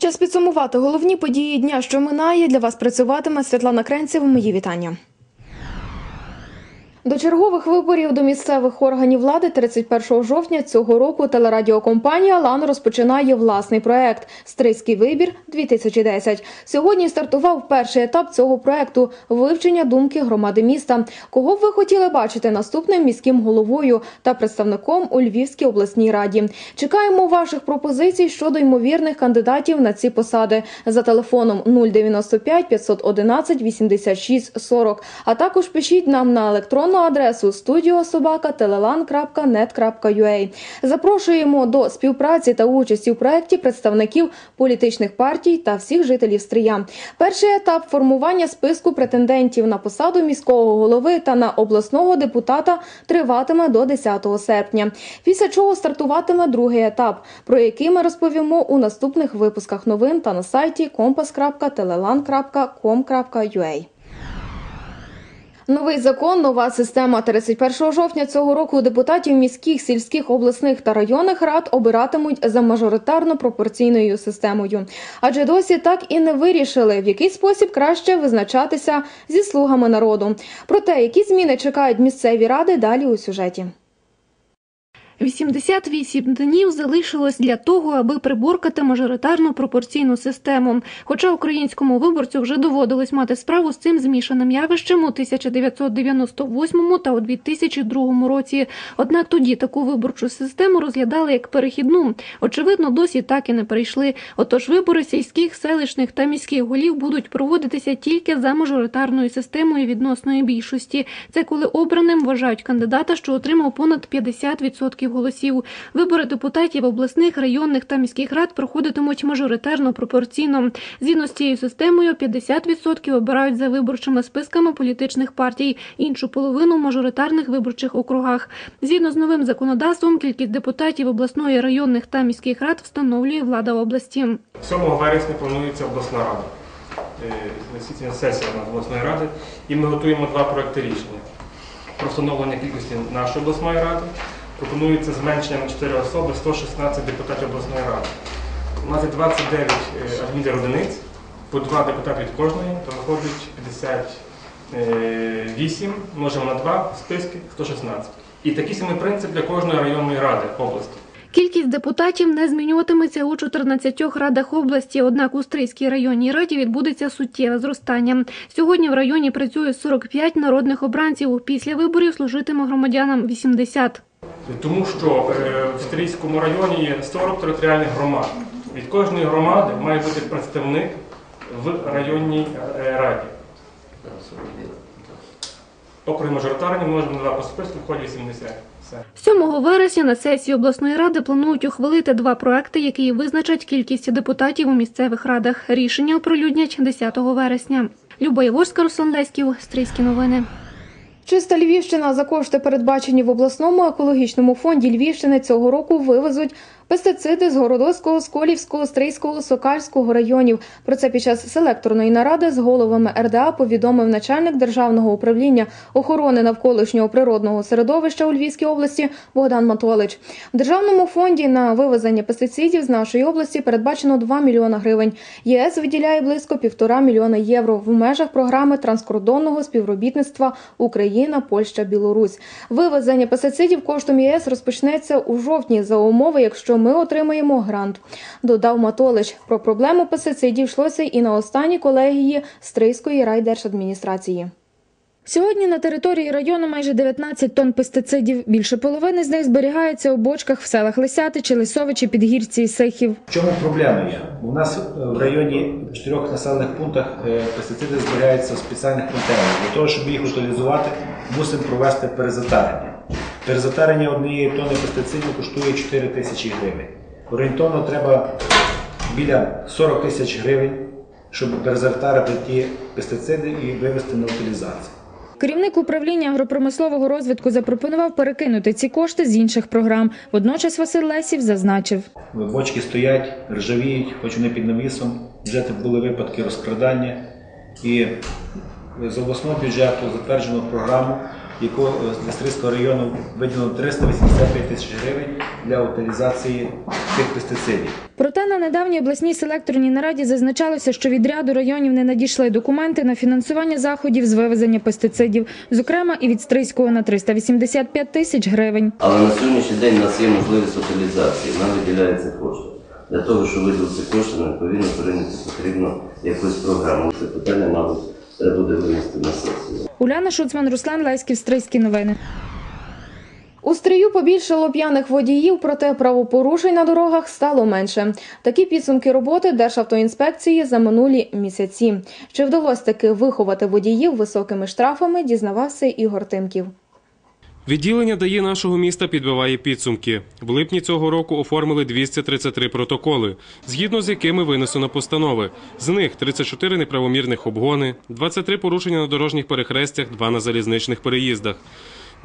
Час підсумувати головні події дня, що минає. Для вас працюватиме Світлана Кренцева. Мої вітання. До чергових виборів до місцевих органів влади 31 жовтня цього року телерадіокомпанія Лан розпочинає власний проект Стрийський вибір 2010 Сьогодні стартував перший етап цього проекту вивчення думки громади міста. Кого б ви хотіли бачити наступним міським головою та представником у Львівській обласній раді? Чекаємо ваших пропозицій щодо ймовірних кандидатів на ці посади за телефоном 095 511 86 40, а також пишіть нам на електронну адресу studiosobaka.telelan.net.ua. Запрошуємо до співпраці та участі в проєкті представників політичних партій та всіх жителів Стрия. Перший етап формування списку претендентів на посаду міського голови та на обласного депутата триватиме до 10 серпня. Після чого стартуватиме другий етап, про який ми розповімо у наступних випусках новин та на сайті kompas.telelan.com.ua. Новий закон, нова система 31 жовтня цього року депутатів міських, сільських, обласних та районних рад обиратимуть за мажоритарно пропорційною системою. Адже досі так і не вирішили, в який спосіб краще визначатися зі слугами народу. Про те, які зміни чекають місцеві ради, далі у сюжеті. 88 днів залишилось для того, аби приборкати мажоритарну пропорційну систему. Хоча українському виборцю вже доводилось мати справу з цим змішаним явищем у 1998 та у 2002 році. Однак тоді таку виборчу систему розглядали як перехідну. Очевидно, досі так і не перейшли. Отож, вибори сільських, селищних та міських голів будуть проводитися тільки за мажоритарною системою відносної більшості. Це коли обраним вважають кандидата, що отримав понад 50% голосів. Вибори депутатів обласних, районних та міських рад проходитимуть мажоритарно пропорційно. Згідно з цією системою, 50% обирають за виборчими списками політичних партій, іншу половину мажоритарних виборчих округах. Згідно з новим законодавством, кількість депутатів обласної, районних та міських рад встановлює влада області. 7 вересня планується обласна рада. Е, Засідання сесія на обласної ради. І ми готуємо два проекти рішення. Про встановлення кількості нашої обласної ради. Пропонується зменшення на 4 особи 116 депутатів обласної ради. У нас є 29 адмінів одиниць, по 2 депутати від кожної, то виходить 58, множимо на 2 списки 116. І такий самий принцип для кожної районної ради області. Кількість депутатів не змінюватиметься у 14 радах області. Однак у Стрийській районній раді відбудеться суттєве зростання. Сьогодні в районі працює 45 народних обранців. Після виборів служитиме громадянам 80. Тому що е, в Стрийському районі є 40 територіальних громад. Від кожної громади має бути представник в районній е, раді. Окрім мажоритарні можемо на по списку, входить 80. 7 вересня на сесії обласної ради планують ухвалити два проекти, які визначать кількість депутатів у місцевих радах. Рішення оприлюднять 10 вересня. Люба Яворська, Руслан Леськів, Стрийські новини. Чиста Львівщина. За кошти, передбачені в обласному екологічному фонді Львівщини, цього року вивезуть пестициди з Городоцького, Сколівського, Стрийського, Сокальського районів. Про це під час селекторної наради з головами РДА повідомив начальник державного управління охорони навколишнього природного середовища у Львівській області Богдан Матолич. В державному фонді на вивезення пестицидів з нашої області передбачено 2 мільйона гривень. ЄС виділяє близько півтора мільйона євро в межах програми транскордонного співробітництва Україна, Польща, Білорусь. Вивезення пестицидів коштом ЄС розпочнеться у жовтні за умови, якщо ми отримаємо грант. Додав Матолич. Про проблему пестицидів йшлося і на останній колегії Стрийської райдержадміністрації. Сьогодні на території району майже 19 тонн пестицидів. Більше половини з них зберігається у бочках в селах Лисятичі, Лисовичі, Підгірці і Сихів. В чому проблема є? У нас е, в районі в чотирьох населених пунктах е, пестициди зберігаються в спеціальних контейнерах. Для того, щоб їх утилізувати, мусимо провести перезатарення. Перезатарення однієї тонни пестицидів коштує 4 тисячі гривень. Орієнтовно треба біля 40 тисяч гривень, щоб перезатарити ті пестициди і вивести на утилізацію. Керівник управління агропромислового розвитку запропонував перекинути ці кошти з інших програм. Водночас Василь Лесів зазначив. Бочки стоять, ржавіють, хоч вони під навісом. Вже були випадки розкрадання. І з обласного бюджету затверджено програму, яку для Стрийського району виділено 385 тисяч гривень для утилізації тих пестицидів. Проте на недавній обласній селекторній нараді зазначалося, що від ряду районів не надійшли документи на фінансування заходів з вивезення пестицидів, зокрема і від Стрийського на 385 тисяч гривень. Але на сьогоднішній день у нас є можливість утилізації, нам виділяються кошти. Для того, щоб виділити кошти, нам відповідно прийняти потрібно якусь програму. Це питання, мабуть, треба буде винести на сесію. Уляна Шуцман, Руслан Леськів, Стрийські новини. У стрію побільшало п'яних водіїв, проте правопорушень на дорогах стало менше. Такі підсумки роботи Державтоінспекції за минулі місяці. Чи вдалося таки виховати водіїв високими штрафами, дізнавався Ігор Тимків. Відділення ДАІ нашого міста підбиває підсумки. В липні цього року оформили 233 протоколи, згідно з якими винесено постанови. З них 34 неправомірних обгони, 23 порушення на дорожніх перехрестях, 2 на залізничних переїздах.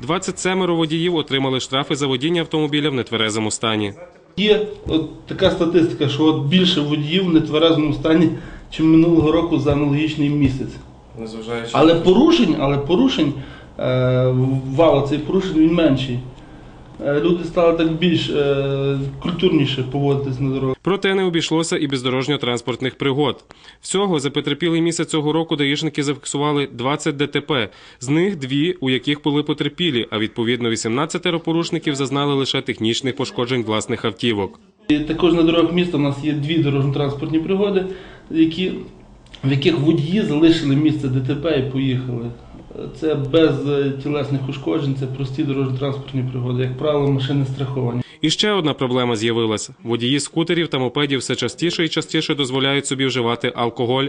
27 водіїв отримали штрафи за водіння автомобіля в нетверезому стані. Є от така статистика, що от більше водіїв в нетверезому стані, ніж минулого року за аналогічний місяць. Незважаючи Але порушень, але порушень, вал цей порушень він менший. Е, люди стали так більш е, культурніше поводитись на дорогах. Проте не обійшлося і без дорожньо-транспортних пригод. Всього за потерпілий місяць цього року даїшники зафіксували 20 ДТП, з них дві, у яких були потерпілі, а відповідно 18 порушників зазнали лише технічних пошкоджень власних автівок. І також на дорогах міста у нас є дві дорожньо-транспортні пригоди, які, в яких водії залишили місце ДТП і поїхали. Це без е, тілесних ушкоджень, це прості дорожньо-транспортні пригоди. Як правило, машини страховані. І ще одна проблема з'явилася: водії скутерів та мопедів все частіше і частіше дозволяють собі вживати алкоголь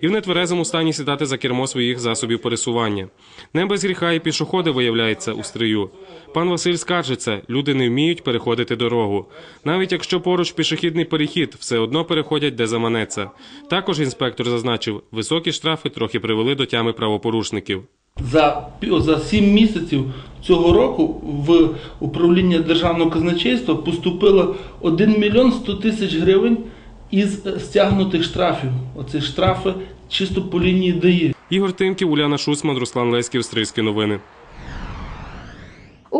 і в нетверезому стані сідати за кермо своїх засобів пересування. Не без гріха і пішоходи виявляються у стрию. Пан Василь скаржиться, люди не вміють переходити дорогу. Навіть якщо поруч пішохідний перехід, все одно переходять де заманеться. Також інспектор зазначив, високі штрафи трохи привели до тями правопорушників. За, за 7 місяців цього року в управління державного казначейства поступило 1 мільйон 100 тисяч гривень із е, стягнутих штрафів. Оці штрафи чисто по лінії дає. Ігор Тимків, Уляна Шусман, Руслан Леськів, Стрийські новини.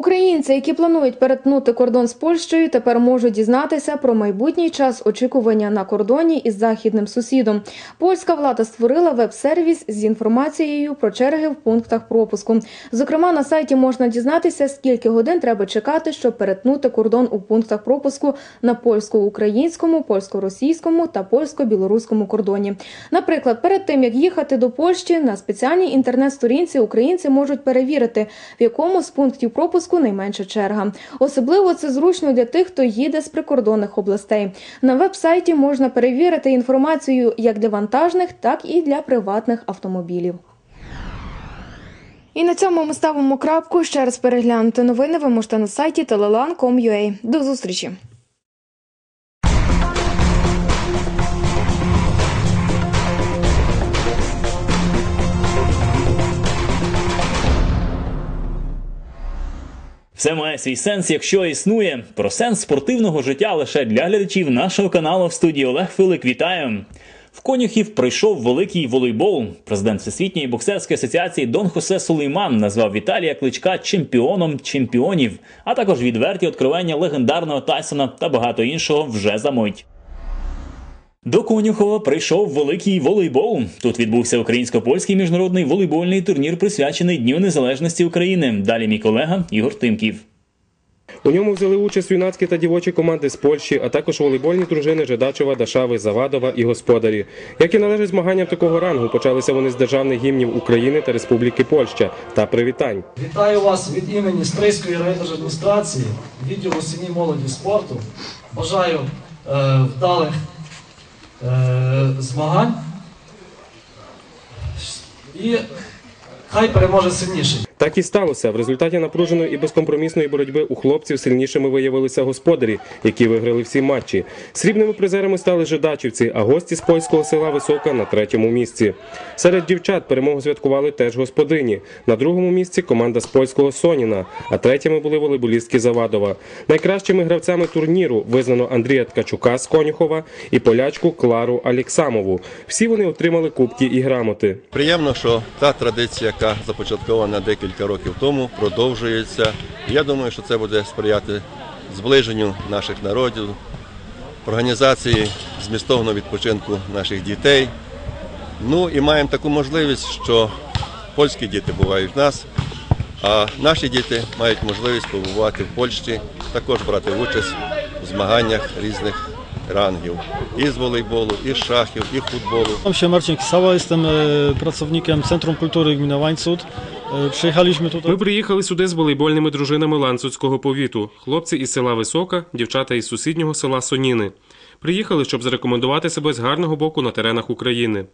Українці, які планують перетнути кордон з Польщею, тепер можуть дізнатися про майбутній час очікування на кордоні із західним сусідом. Польська влада створила веб-сервіс з інформацією про черги в пунктах пропуску. Зокрема, на сайті можна дізнатися, скільки годин треба чекати, щоб перетнути кордон у пунктах пропуску на польсько-українському, польсько-російському та польсько-білоруському кордоні. Наприклад, перед тим як їхати до Польщі, на спеціальній інтернет-сторінці українці можуть перевірити, в якому з пунктів пропуску найменша черга. Особливо це зручно для тих, хто їде з прикордонних областей. На веб-сайті можна перевірити інформацію як для вантажних, так і для приватних автомобілів. І на цьому ми ставимо крапку. Ще раз переглянути новини ви можете на сайті telelan.com.ua. До зустрічі! Все має свій сенс, якщо існує. Про сенс спортивного життя лише для глядачів нашого каналу в студії Олег Филик. Вітаю! В Конюхів прийшов великий волейбол. Президент Всесвітньої боксерської асоціації Дон Хосе Сулейман назвав Віталія Кличка чемпіоном чемпіонів, а також відверті откровення легендарного Тайсона та багато іншого вже за мить. До Конюхова прийшов великий волейбол. Тут відбувся українсько-польський міжнародний волейбольний турнір, присвячений Дню Незалежності України. Далі мій колега Ігор Тимків. У ньому взяли участь юнацькі та дівочі команди з Польщі, а також волейбольні дружини Жидачова, Дашави, Завадова і господарі. Як і належить змаганням такого рангу, почалися вони з державних гімнів України та Республіки Польща та привітань. Вітаю вас від імені Стрийської райдержадміністрації, відділу сім'ї молоді спорту. Бажаю е, вдалих е, змагань. І хай переможе сильніший. Так і сталося. В результаті напруженої і безкомпромісної боротьби у хлопців сильнішими виявилися господарі, які виграли всі матчі. Срібними призерами стали жидачівці, а гості з польського села Висока на третьому місці. Серед дівчат перемогу святкували теж господині. На другому місці команда з польського Соніна, а третіми були волейболістки Завадова. Найкращими гравцями турніру визнано Андрія Ткачука з Конюхова і полячку Клару Аліксамову. Всі вони отримали кубки і грамоти. Приємно, що та традиція, яка започаткована декілька років тому, продовжується. Я думаю, що це буде сприяти зближенню наших народів, організації змістовного відпочинку наших дітей. Ну і маємо таку можливість, що польські діти бувають в нас, а наші діти мають можливість побувати в Польщі, також брати участь у zmaganiach різних рангів. І з волейболу, і з шахів, і футболу. Nazywam się Marcin Kisała, jestem pracownikiem Centrum Kultury Łańcut. Przyjechaliśmy tutaj. Ми приїхали сюди з волейбольними дружинами Ланцуцького повіту. Хлопці із села Висока, дівчата із сусіднього села Соніни. Приїхали, щоб зарекомендувати себе з гарного боку на теренах України.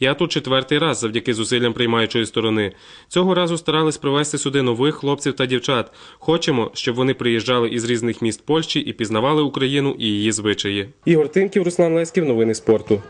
Я тут четвертий раз завдяки зусиллям приймаючої сторони. Цього разу старались привезти сюди нових хлопців та дівчат. Хочемо, щоб вони приїжджали із різних міст Польщі і пізнавали Україну і її звичаї. Ігор Тимків, Руслан Леськів, новини спорту.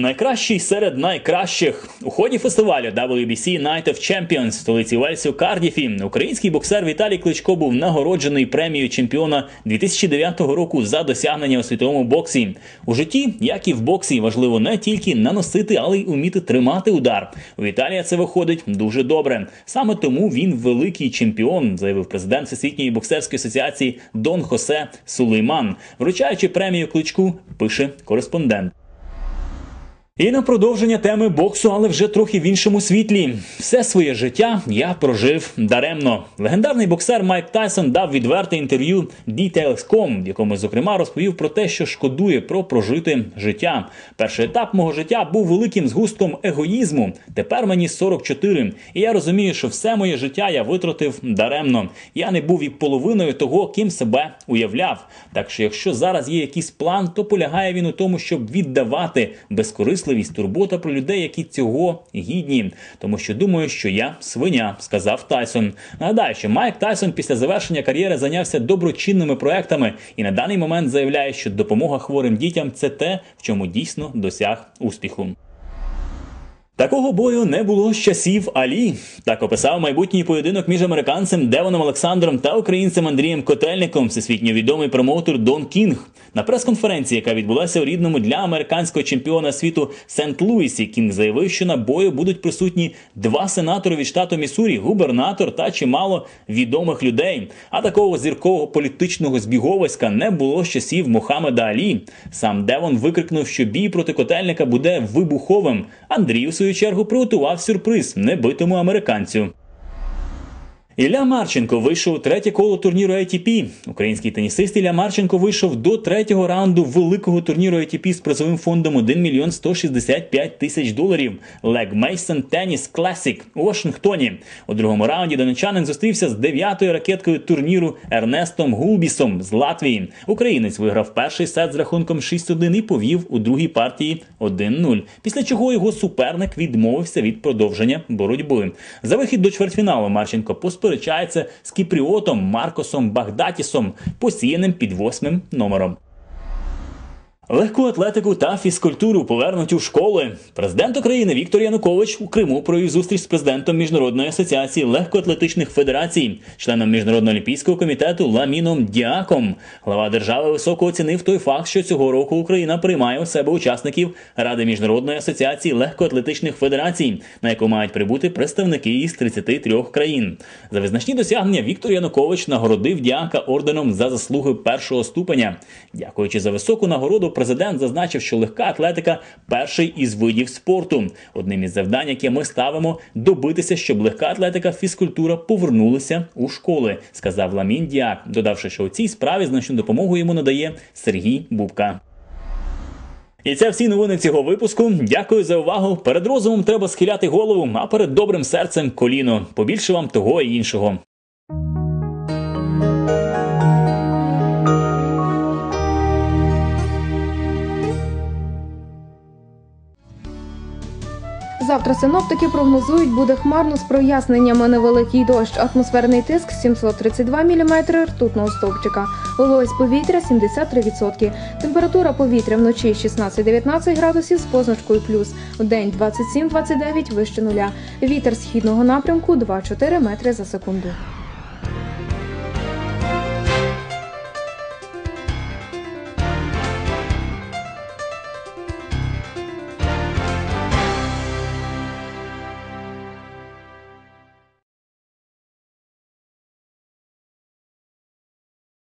Найкращий серед найкращих у ході фестивалю WBC Night of Champions в столиці Вельсу Кардіфі український боксер Віталій Кличко був нагороджений премією чемпіона 2009 року за досягнення у світовому боксі. У житті, як і в боксі, важливо не тільки наносити, але й уміти тримати удар. У Віталія це виходить дуже добре. Саме тому він великий чемпіон, заявив президент Всесвітньої боксерської асоціації Дон Хосе Сулейман, вручаючи премію кличку, пише кореспондент. І на продовження теми боксу, але вже трохи в іншому світлі. Все своє життя я прожив даремно. Легендарний боксер Майк Тайсон дав відверте інтерв'ю Details.com, в якому, зокрема, розповів про те, що шкодує про прожите життя. Перший етап мого життя був великим згустком егоїзму. Тепер мені 44, і я розумію, що все моє життя я витратив даремно. Я не був і половиною того, ким себе уявляв. Так що, якщо зараз є якийсь план, то полягає він у тому, щоб віддавати безкорисливість, турбота про людей, які цього гідні. Тому що думаю, що я свиня, сказав Тайсон. Нагадаю, що Майк Тайсон після завершення кар'єри зайнявся доброчинними проектами і на даний момент заявляє, що допомога хворим дітям це те, в чому дійсно досяг успіху. Такого бою не було з часів Алі. Так описав майбутній поєдинок між американцем Девоном Олександром та українцем Андрієм Котельником, всесвітньо відомий промоутер Дон Кінг. На прес-конференції, яка відбулася у рідному для американського чемпіона світу Сент-Луісі, Кінг заявив, що на бою будуть присутні два сенатори від штату Міссурі, губернатор та чимало відомих людей. А такого зіркового політичного збіговиська не було з часів Мохамеда Алі. Сам Девон викрикнув, що бій проти котельника буде вибуховим. Андрій у свою чергу приготував сюрприз небитому американцю. Ілля Марченко вийшов у третє коло турніру ATP. Український тенісист Ілля Марченко вийшов до третього раунду великого турніру ATP з призовим фондом 1 мільйон 165 тисяч доларів. Leg Mason Tennis Classic у Вашингтоні. У другому раунді донечанин зустрівся з дев'ятою ракеткою турніру Ернестом Гулбісом з Латвії. Українець виграв перший сет з рахунком 6-1 і повів у другій партії 1-0. Після чого його суперник відмовився від продовження боротьби. За вихід до чвертьфіналу Марченко посперечається з кіпріотом Маркосом Багдатісом, посіяним під восьмим номером. Легку атлетику та фізкультуру повернуть у школи. Президент України Віктор Янукович у Криму провів зустріч з президентом Міжнародної асоціації легкоатлетичних федерацій, членом Міжнародного олімпійського комітету Ламіном Діаком. Глава держави високо оцінив той факт, що цього року Україна приймає у себе учасників Ради Міжнародної асоціації легкоатлетичних федерацій, на яку мають прибути представники із 33 країн. За визначні досягнення Віктор Янукович нагородив Діака орденом за заслуги першого ступеня. Дякуючи за високу нагороду, президент зазначив, що легка атлетика перший із видів спорту. Одним із завдань, яке ми ставимо, добитися, щоб легка атлетика, фізкультура повернулися у школи, сказав Ламін Діак, додавши, що у цій справі значну допомогу йому надає Сергій Бубка. І це всі новини цього випуску. Дякую за увагу. Перед розумом треба схиляти голову, а перед добрим серцем коліно. Побільше вам того і іншого. Завтра синоптики прогнозують, буде хмарно з проясненнями невеликий дощ. Атмосферний тиск 732 мм ртутного стовпчика. Вологість повітря 73%. Температура повітря вночі 16-19 градусів з позначкою плюс. В день 27-29 вище нуля. Вітер східного напрямку 2-4 метри за секунду.